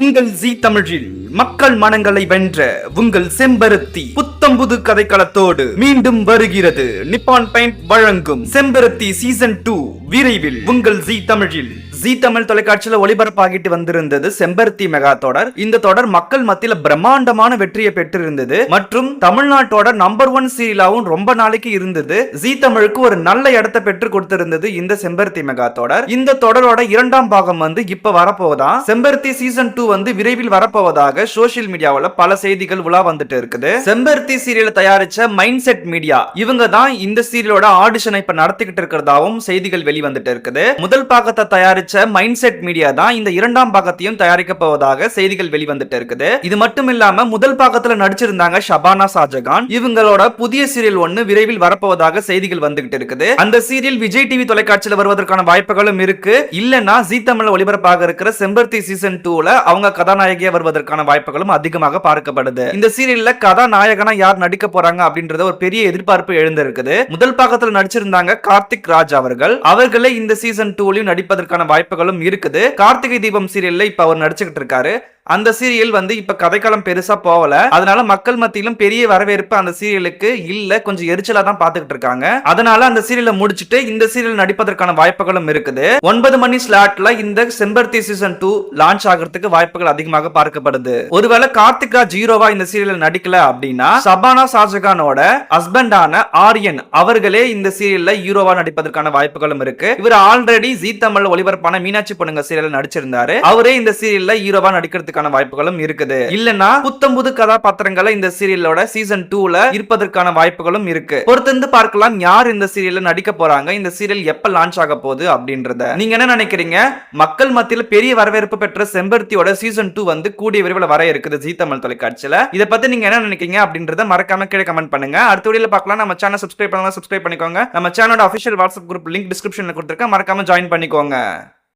உங்கள் ஜி தமிழில் மக்கள் மனங்களை வென்ற உங்கள் செம்பருத்தி புத்தம்புது கதைக்களத்தோடு மீண்டும் வருகிறது. நிப்பான் பெயிண்ட் வழங்கும் செம்பருத்தி சீசன் டூ விரைவில் உங்கள் ஜி தமிழில் ஜி தமிழ் தொலைக்காட்சியில் ஒளிபரப்பாகிட்டு வந்திருந்தது செம்பருத்தி மெகா தொடர். இந்த தொடர் மக்கள் மத்தியில பிரம்மாண்டமான வெற்றியை பெற்றிருந்தது. மற்றும் தமிழ்நாட்டோட நம்பர் ஒன் சீரியலாவும் ரொம்ப நாளைக்கு இருந்தது. ஜி தமிழுக்கு ஒரு நல்ல இடத்தை பெற்று கொடுத்திருந்தது இந்த செம்பருத்தி மெகா தொடர். இந்த தொடரோட இரண்டாம் பாகம் வந்து இப்ப வரப்போதான் செம்பருத்தி சீசன் டூ வந்து விரைவில் வரப்போவதாக சோசியல் மீடியாவுல பல செய்திகள் உலா வந்துட்டு இருக்குது. செம்பருத்தி சீரியலை தயாரிச்ச மைண்ட் செட் மீடியா இவங்க தான் இந்த சீரியலோட ஆடிஷனை இப்ப நடத்திக்கிட்டு இருக்கிறதாவும் செய்திகள் வெளிவந்துட்டு இருக்குது. முதல் பாகத்தை தயாரிச்ச மைண்ட் செட் மீடியா தான் இந்த இரண்டாம் பாகத்தையும் தயாரிக்க போவதாக செய்திகள் வெளிவந்துட்டு இருக்குது. இது மட்டும் இல்லாம முதல் பாகத்துல நடிச்சிருந்தாங்க ஷபானா ஷாஜகான். இவங்களோட புதிய சீரியல் ஒன்னு விரைவில் வரப்போவதாக செய்திகள் வந்துகிட்டு இருக்குது. அந்த சீரியல் விஜய் டிவி தொலைக்காட்சியில் வருவதற்கான வாய்ப்புகளும் இருக்கு. இல்லனா ஜி தமிழ்ல ஒளிபரப்பாக இருக்கிற செம்பருத்தி சீசன் டூல அவங்க கதாநாயகியா வருவதற்கான வாய்ப்புகளும் அதிகமாக பார்க்கப்படுது. இந்த சீரியல்ல கதாநாயகனா யார் நடிக்க போறாங்க அப்படின்றத ஒரு பெரிய எதிர்பார்ப்பு எழுந்திருக்குது. முதல் பாகத்துல நடிச்சிருந்தாங்க கார்த்திக் ராஜ் அவர்கள். அவர்களே இந்த சீசன் டூலையும் நடிப்பதற்கான வாய்ப்புகளும் இருக்குது. கார்த்திகை தீபம் சீரியல்ல இப்ப அவர் நடிச்சுக்கிட்டு இருக்காரு. அந்த சீரியல் வந்து இப்ப கதைக்களம் பெருசா போகல. அதனால மக்கள் மத்தியிலும் பெரிய வரவேற்பு அந்த சீரியலுக்கு இல்ல. கொஞ்சம் எரிச்சலா தான் பாத்துக்கிட்டு இருக்காங்க. அதனால அந்த சீரியலை முடிச்சுட்டு இந்த சீரியல் நடிப்பதற்கான வாய்ப்புகளும் இருக்குது. ஒன்பது மணி ஸ்லாட்ல இந்த செம்பருத்தி சீசன் டூ லான்ச் ஆகிறதுக்கு வாய்ப்புகள் அதிகமாக பார்க்கப்படுது. ஒருவேளை கார்த்திகா ஜீரோவா இந்த சீரியல் நடிக்கல அப்படின்னா சபானா ஷாஜகானோட ஹஸ்பண்டான ஆரியன் அவர்களே இந்த சீரியல்ல ஹீரோவா நடிப்பதற்கான வாய்ப்புகளும் இருக்கு. இவர் ஆல்ரெடி ஜி தமிழ் ஒளிபரப்பான மீனாட்சி பொண்ணுங்க சீரியல் நடிச்சிருந்தாரு. அவரே இந்த சீரியல்ல ஹீரோவா நடிக்கிறதுக்கு நடிக்கிறதுக்கான வாய்ப்புகளும் இருக்குது. இல்லனா புத்தம் புது கதாபாத்திரங்களை இந்த சீரியலோட சீசன் டூல இருப்பதற்கான வாய்ப்புகளும் இருக்கு. பொறுத்திருந்து பார்க்கலாம் யார் இந்த சீரியல்ல நடிக்க போறாங்க இந்த சீரியல் எப்ப லான்ச் ஆக போகுது அப்படின்றத. நீங்க என்ன நினைக்கிறீங்க? மக்கள் மத்தியில் பெரிய வரவேற்பு பெற்ற செம்பருத்தியோட சீசன் டூ வந்து கூடிய விரைவில் வர இருக்குது ஜி தமிழ் தொலைக்காட்சியில. இதை பத்தி நீங்க என்ன நினைக்கிறீங்க அப்படின்றத மறக்காம கீழே கமெண்ட் பண்ணுங்க. அடுத்த வீடியோல பார்க்கலாம். நம்ம சேனல் சப்ஸ்கிரைப் பண்ணலாம் சப்ஸ்கிரைப் பண்ணிக்கோங்க. நம்ம சேனலோட அஃபிஷியல் வாட்ஸ்அப் குரூப் லிங்க் டிஸ்கிரிப்ஷன்ல கொடுத்துருக்கேன். மறக்காம ஜாயின் பண்ணிக்கோங்க.